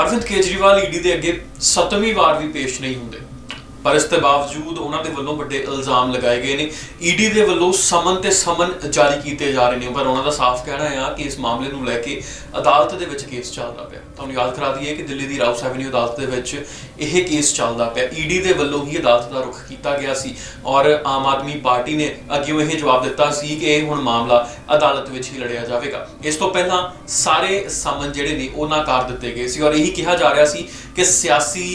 Arvind Kejriwal ED ਦੇ ਅੱਗੇ ਸੱਤਵੀਂ ਵਾਰ ਵੀ ਪੇਸ਼ ਨਹੀਂ ਹੁੰਦੇ। ਪਰ ਇਸ ਦੇ ਬਾਵਜੂਦ ਉਹਨਾਂ ਦੇ ਵੱਲੋਂ ਵੱਡੇ ਇਲਜ਼ਾਮ ਲਗਾਏ ਗਏ ਨੇ। ਈਡੀ ਦੇ ਵੱਲੋਂ ਸਮਨ ਤੇ ਸਮਨ ਜਾਰੀ ਕੀਤੇ ਜਾ ਰਹੇ ਨੇ। ਪਰ ਉਹਨਾਂ ਦਾ ਸਾਫ਼ ਕਹਿਣਾ ਆ ਕਿ ਇਸ ਮਾਮਲੇ ਨੂੰ ਲੈ ਕੇ ਅਦਾਲਤ ਦੇ ਵਿੱਚ ਕੇਸ ਚੱਲਦਾ ਪਿਆ। ਤੁਹਾਨੂੰ ਯਾਦ ਕਰਾ ਦਈਏ ਕਿ ਦਿੱਲੀ ਦੀ ਰਾਓ ਐਵਨਿਊ ਅਦਾਲਤ ਦੇ ਵਿੱਚ ਇਹ ਕੇਸ ਚੱਲਦਾ ਪਿਆ। ਈਡੀ ਦੇ ਵੱਲੋਂ ਹੀ ਅਦਾਲਤ ਦਾ ਰੁਖ ਕੀਤਾ ਗਿਆ ਸੀ ਔਰ ਆਮ ਆਦਮੀ ਪਾਰਟੀ ਨੇ ਅੱਗੇ ਇਹ ਜਵਾਬ ਦਿੱਤਾ ਸੀ ਕਿ ਇਹ ਹੁਣ ਮਾਮਲਾ ਅਦਾਲਤ ਵਿੱਚ ਹੀ ਲੜਿਆ ਜਾਵੇਗਾ। ਇਸ ਤੋਂ ਪਹਿਲਾਂ ਸਾਰੇ ਸਮਨ ਜਿਹੜੇ ਨੇ ਉਹ ਨਾਕਾਰ ਦਿੱਤੇ ਗਏ ਸੀ ਔਰ ਇਹੀ ਕਿਹਾ ਜਾ ਰਿਹਾ ਸੀ ਕਿ ਸਿਆਸੀ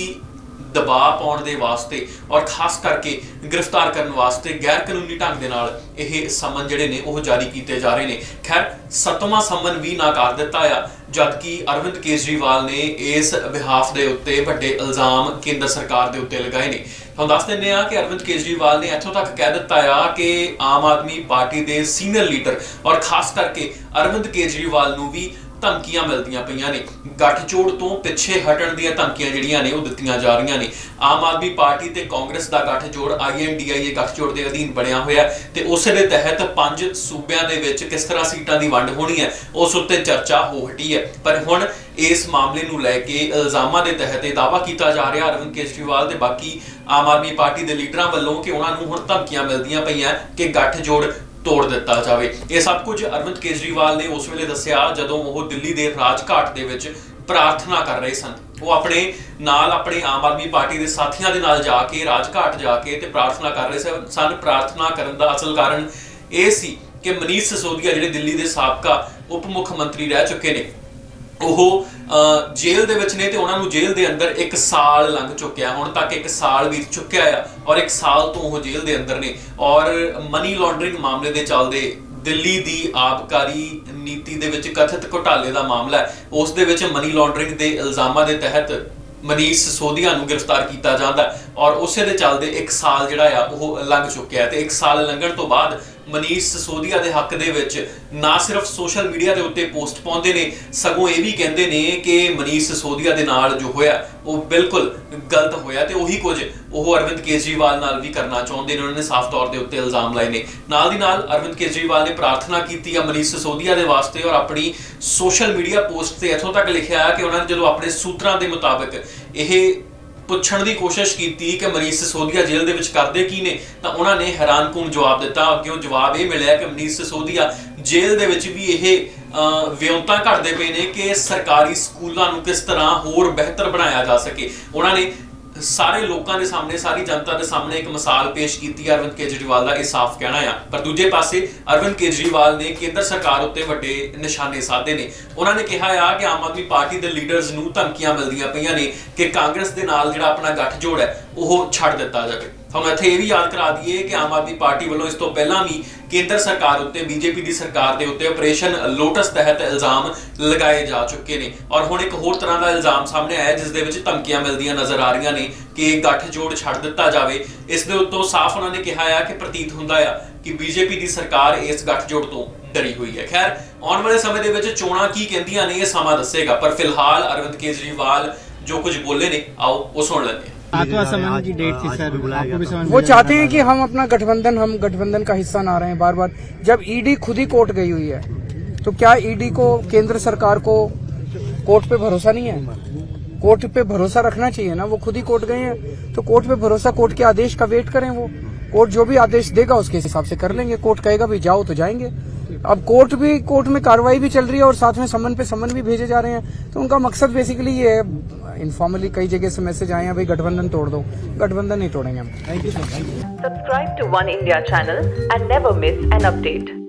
ਦਬਾਅ ਪਾਉਣ ਦੇ ਵਾਸਤੇ ਔਰ ਖਾਸ ਕਰਕੇ ਗ੍ਰਿਫਤਾਰ ਕਰਨ ਵਾਸਤੇ ਗੈਰ ਕਾਨੂੰਨੀ ਢੰਗ ਦੇ ਨਾਲ ਇਹ ਸਮਨ ਜਿਹੜੇ ਨੇ ਉਹ ਜਾਰੀ ਕੀਤੇ ਜਾ ਰਹੇ ਨੇ। ਖੈਰ, ਸੱਤਵਾਂ ਸਮਨ ਵੀ ਨਾਕਾਰ ਦਿੱਤਾ ਆ, ਜਦਕਿ ਅਰਵਿੰਦ ਕੇਜਰੀਵਾਲ ਨੇ ਇਸ ਵਿਹਾਫ ਦੇ ਉੱਤੇ ਵੱਡੇ ਇਲਜ਼ਾਮ ਕੇਂਦਰ ਸਰਕਾਰ ਦੇ ਉੱਤੇ ਲਗਾਏ ਨੇ। ਤੁਹਾਨੂੰ ਦੱਸ ਦਿੰਦੇ ਆ ਕਿ ਅਰਵਿੰਦ ਕੇਜਰੀਵਾਲ ਨੇ ਇੱਥੋਂ ਤੱਕ ਕਹਿ ਦਿੱਤਾ ਆ ਕਿ ਆਮ ਆਦਮੀ ਪਾਰਟੀ ਦੇ ਸੀਨੀਅਰ ਲੀਡਰ ਔਰ ਖਾਸ ਕਰਕੇ ਅਰਵਿੰਦ ਕੇਜਰੀਵਾਲ ਨੂੰ ਵੀ ਧਮਕੀਆਂ ਮਿਲਦੀਆਂ ਪਈਆਂ ਨੇ। ਗੱਠਜੋੜ ਤੋਂ ਪਿੱਛੇ ਹਟਣ ਦੀਆਂ ਧਮਕੀਆਂ ਜਿਹੜੀਆਂ ਨੇ, ਉਹ ਦਿੱਤੀਆਂ ਜਾ ਰਹੀਆਂ ਨੇ। ਆਮ ਆਦਮੀ ਪਾਰਟੀ ਤੇ ਕਾਂਗਰਸ ਦਾ ਗੱਠਜੋੜ ਆਈਐਨਡੀਆਈ ਗੱਠਜੋੜ ਦੇ ਅਧੀਨ ਬਣਿਆ ਹੋਇਆ ਤੇ ਉਸੇ ਦੇ ਤਹਿਤ ਪੰਜ ਸੂਬਿਆਂ ਦੇ ਵਿੱਚ ਕਿਸ ਤਰ੍ਹਾਂ ਸੀਟਾਂ ਦੀ ਵੰਡ ਹੋਣੀ ਹੈ, ਉਸ ਉੱਤੇ ਚਰਚਾ ਹੋ ਹਟੀ ਹੈ। ਪਰ ਹੁਣ ਇਸ ਮਾਮਲੇ ਨੂੰ ਲੈ ਕੇ ਇਲਜ਼ਾਮਾਂ ਦੇ ਤਹਿਤ ਇਹ ਦਾਅਵਾ ਕੀਤਾ ਜਾ ਰਿਹਾ। ਅਰਵਿੰਦ ਕੇਜਰੀਵਾਲ ਤੇ ਬਾਕੀ ਆਮ ਆਦਮੀ ਪਾਰਟੀ ਦੇ ਲੀਡਰਾਂ ਵੱਲੋਂ ਕਿ ਉਹਨਾਂ ਨੂੰ ਹੁਣ ਧਮਕੀਆਂ ਮਿਲਦੀਆਂ ਪਈਆਂ ਕਿ ਗੱਠਜੋੜ ਤੋੜ ਦਿੱਤਾ ਜਾਵੇ। ਇਹ ਸਭ ਕੁਝ ਅਰਵਿੰਦ ਕੇਜਰੀਵਾਲ ਨੇ ਉਸ ਵੇਲੇ ਦੱਸਿਆ, ਜਦੋਂ ਉਹ ਦਿੱਲੀ ਦੇ ਰਾਜਘਾਟ ਦੇ ਵਿੱਚ ਪ੍ਰਾਰਥਨਾ ਕਰ ਰਹੇ ਸਨ। ਉਹ ਆਪਣੇ ਨਾਲ ਆਪਣੇ ਆਮ ਆਦਮੀ ਪਾਰਟੀ ਦੇ ਸਾਥੀਆਂ ਦੇ ਨਾਲ ਜਾ ਕੇ, ਰਾਜਘਾਟ ਜਾ ਕੇ ਤੇ ਪ੍ਰਾਰਥਨਾ ਕਰ ਰਹੇ ਸਨ। ਸਨ, ਪ੍ਰਾਰਥਨਾ ਕਰਨ ਦਾ ਅਸਲ ਕਾਰਨ ਇਹ ਸੀ ਕਿ ਮਨੀਸ਼ ਸਿਸੋਦੀਆ, ਜਿਹੜੇ ਦਿੱਲੀ ਦੇ ਸਾਬਕਾ ਉਪ ਮੁੱਖ ਮੰਤਰੀ ਰਹਿ ਚੁੱਕੇ ਨੇ ਉਹ ਜੇਲ੍ਹ ਦੇ ਵਿੱਚ ਨੇ ਤੇ ਉਹਨਾਂ ਨੂੰ ਜੇਲ੍ਹ ਦੇ ਅੰਦਰ 1 ਸਾਲ ਲੰਘ ਚੁੱਕਿਆ ਹੁਣ ਤੱਕ 1 ਸਾਲ ਬੀਤ ਚੁੱਕਿਆ ਆ ਔਰ 1 ਸਾਲ ਤੋਂ ਉਹ ਜੇਲ੍ਹ ਦੇ ਅੰਦਰ ਨੇ। ਔਰ ਮਨੀ ਲਾਂਡਰਿੰਗ ਮਾਮਲੇ ਦੇ ਚੱਲਦੇ ਦਿੱਲੀ ਦੀ ਆਬਕਾਰੀ ਨੀਤੀ ਦੇ ਵਿੱਚ ਕਥਿਤ ਘੁਟਾਲੇ ਦਾ ਮਾਮਲਾ ਹੈ। ਉਸ ਦੇ ਵਿੱਚ ਮਨੀ ਲਾਂਡਰਿੰਗ ਦੇ ਇਲਜ਼ਾਮਾਂ ਦੇ ਤਹਿਤ ਮਨੀਸ਼ ਸਿਸੋਦੀਆ ਨੂੰ ਗ੍ਰਿਫਤਾਰ ਕੀਤਾ ਜਾਂਦਾ ਔਰ ਉਸੇ ਦੇ ਚੱਲਦੇ 1 ਸਾਲ ਜਿਹੜਾ ਆ ਉਹ ਲੰਘ ਚੁੱਕਿਆ ਤੇ 1 ਸਾਲ ਲੰਘਣ ਤੋਂ ਬਾਅਦ ਮਨੀਸ਼ ਸਸੋਦੀਆ ਦੇ ਹੱਕ ਦੇ ਵਿੱਚ ਨਾ ਸਿਰਫ ਸੋਸ਼ਲ ਮੀਡੀਆ ਦੇ ਉੱਤੇ ਪੋਸਟ ਪਾਉਂਦੇ ਨੇ, ਸਗੋਂ ਇਹ ਵੀ ਕਹਿੰਦੇ ਨੇ ਕਿ ਮਨੀਸ਼ ਸਸੋਦੀਆ ਦੇ ਨਾਲ ਜੋ ਹੋਇਆ, ਉਹ ਬਿਲਕੁਲ ਗਲਤ ਹੋਇਆ ਤੇ ਉਹੀ ਕੁਝ ਉਹ ਅਰਵਿੰਦ ਕੇਜਰੀਵਾਲ ਨਾਲ ਵੀ ਕਰਨਾ ਚਾਹੁੰਦੇ ਨੇ, ਉਹਨਾਂ ਨੇ ਸਾਫ਼ ਤੌਰ ਦੇ ਉੱਤੇ ਇਲਜ਼ਾਮ ਲਾਏ ਨੇ। ਨਾਲ ਦੀ ਨਾਲ ਅਰਵਿੰਦ ਕੇਜਰੀਵਾਲ ਨੇ ਪ੍ਰਾਰਥਨਾ ਕੀਤੀ ਆ ਮਨੀਸ਼ ਸਸੋਦੀਆ ਦੇ ਵਾਸਤੇ ਔਰ ਆਪਣੀ ਸੋਸ਼ਲ ਮੀਡੀਆ ਪੋਸਟ ਤੇ ਇੱਥੋਂ ਤੱਕ ਲਿਖਿਆ ਕਿ ਉਹਨਾਂ ਨੇ ਜਦੋਂ ਆਪਣੇ ਸੂਤਰਾਂ ਦੇ ਮੁਤਾਬਕ ਇਹ ਪੁੱਛਣ ਦੀ ਕੋਸ਼ਿਸ਼ ਕੀਤੀ ਕਿ ਮਨੀਸ਼ ਸਿਸੋਦੀਆ ਜੇਲ੍ਹ ਦੇ ਵਿੱਚ ਕਰਦੇ ਕੀ ਨੇ ਤਾਂ ਉਹਨਾਂ ਨੇ ਹੈਰਾਨਕੁਨ ਜਵਾਬ ਦਿੱਤਾ। ਅੱਗੇ ਉਹ ਜਵਾਬ ਇਹ ਮਿਲਿਆ ਕਿ ਮਨੀਸ਼ ਸਿਸੋਦੀਆ ਜੇਲ੍ਹ ਦੇ ਵਿੱਚ ਵੀ ਇਹ ਅਹ, ਵਿਉਂਤਾਂ ਘੜਦੇ ਪਏ ਨੇ ਕਿ ਸਰਕਾਰੀ ਸਕੂਲਾਂ ਨੂੰ ਕਿਸ ਤਰ੍ਹਾਂ ਹੋਰ ਬਿਹਤਰ ਬਣਾਇਆ ਜਾ ਸਕੇ। ਉਹਨਾਂ ਨੇ ਸਾਰੇ ਲੋਕਾਂ ਦੇ ਸਾਹਮਣੇ, ਸਾਰੀ ਜਨਤਾ ਦੇ ਸਾਹਮਣੇ ਇੱਕ ਮਿਸਾਲ ਪੇਸ਼ ਕੀਤੀ ਹੈ ਅਰਵਿੰਦ ਕੇਜਰੀਵਾਲ ਦਾ, ਇਹ ਸਾਫ਼ ਕਹਿਣਾ ਆ। ਪਰ ਦੂਜੇ ਪਾਸੇ ਅਰਵਿੰਦ ਕੇਜਰੀਵਾਲ ਨੇ ਕੇਂਦਰ ਸਰਕਾਰ ਉੱਤੇ ਵੱਡੇ ਨਿਸ਼ਾਨੇ ਸਾਧੇ ਨੇ। ਉਹਨਾਂ ਨੇ ਕਿਹਾ ਆ ਕਿ ਆਮ ਆਦਮੀ ਪਾਰਟੀ ਦੇ ਲੀਡਰਸ ਨੂੰ ਧਮਕੀਆਂ ਮਿਲਦੀਆਂ ਪਈਆਂ ਨੇ ਕਿ ਕਾਂਗਰਸ ਦੇ ਨਾਲ ਜਿਹੜਾ ਆਪਣਾ ਗੱਠਜੋੜ ਹੈ, ਉਹ ਛੱਡ ਦਿੱਤਾ ਜਾਵੇ। ਤੁਹਾਨੂੰ ਇੱਥੇ ਇਹ ਵੀ ਯਾਦ ਕਰਾ ਦਈਏ ਕਿ ਆਮ ਆਦਮੀ ਪਾਰਟੀ ਵੱਲੋਂ ਇਸ ਤੋਂ ਪਹਿਲਾਂ ਵੀ ਕੇਂਦਰ ਸਰਕਾਰ ਉੱਤੇ, ਬੀਜੇਪੀ ਦੀ ਸਰਕਾਰ ਦੇ ਉੱਤੇ ਆਪਰੇਸ਼ਨ ਲੋਟਸ ਤਹਿਤ ਇਲਜ਼ਾਮ ਲਗਾਏ ਜਾ ਚੁੱਕੇ ਨੇ। ਔਰ ਹੁਣ ਇੱਕ ਹੋਰ ਤਰ੍ਹਾਂ ਦਾ ਇਲਜ਼ਾਮ ਸਾਹਮਣੇ ਆਇਆ, ਜਿਸ ਦੇ ਵਿੱਚ ਧਮਕੀਆਂ ਮਿਲਦੀਆਂ ਨਜ਼ਰ ਆ ਰਹੀਆਂ ਨੇ ਕਿ ਗੱਠਜੋੜ ਛੱਡ ਦਿੱਤਾ ਜਾਵੇ। ਇਸ ਦੇ ਉੱਤੋਂ ਸਾਫ਼ ਉਹਨਾਂ ਨੇ ਕਿਹਾ ਆ ਕਿ ਪ੍ਰਤੀਤ ਹੁੰਦਾ ਆ ਕਿ ਬੀਜੇਪੀ ਦੀ ਸਰਕਾਰ ਇਸ ਗੱਠਜੋੜ ਤੋਂ ਡਰੀ ਹੋਈ ਹੈ। ਖੈਰ, ਆਉਣ ਵਾਲੇ ਸਮੇਂ ਦੇ ਵਿੱਚ ਚੋਣਾਂ ਕੀ ਕਹਿੰਦੀਆਂ ਨੇ, ਇਹ ਸਮਾਂ ਦੱਸੇਗਾ। ਪਰ ਫਿਲਹਾਲ ਅਰਵਿੰਦ ਕੇਜਰੀਵਾਲ ਜੋ ਕੁਝ ਬੋਲੇ ਨੇ, ਆਓ ਉਹ ਸੁਣ ਲੈਂਦੇ ਹਾਂ। सातवां समन की डेट थी सर। आपको भी समझ वो चाहते हैं कि हम अपना गठबंधन हम गठबंधन का हिस्सा ना रहे। बार बार जब ईडी खुद ही कोर्ट गई हुई है तो क्या ईडी को केंद्र सरकार को कोर्ट पे भरोसा नहीं है? कोर्ट पे भरोसा रखना चाहिए ना। वो खुद ही कोर्ट गए हैं तो कोर्ट पे भरोसा कोर्ट के आदेश का वेट करें वो। कोर्ट जो भी आदेश देगा उसके हिसाब से कर लेंगे। कोर्ट कहेगा भी जाओ तो जाएँगे। अब कोर्ट भी कोर्ट में कार्रवाई भी चल रही है और साथ में समन पे समन भी भेजे जा रहे हैं। तो उनका मकसद बेसिकली ये है इनफॉर्मली कई जगह से मैसेज आए हैं भाई गठबंधन तोड़ दो गठबंधन नहीं तोड़ेंगे हम thank you sir thank you Subscribe to One India channel and never miss an update.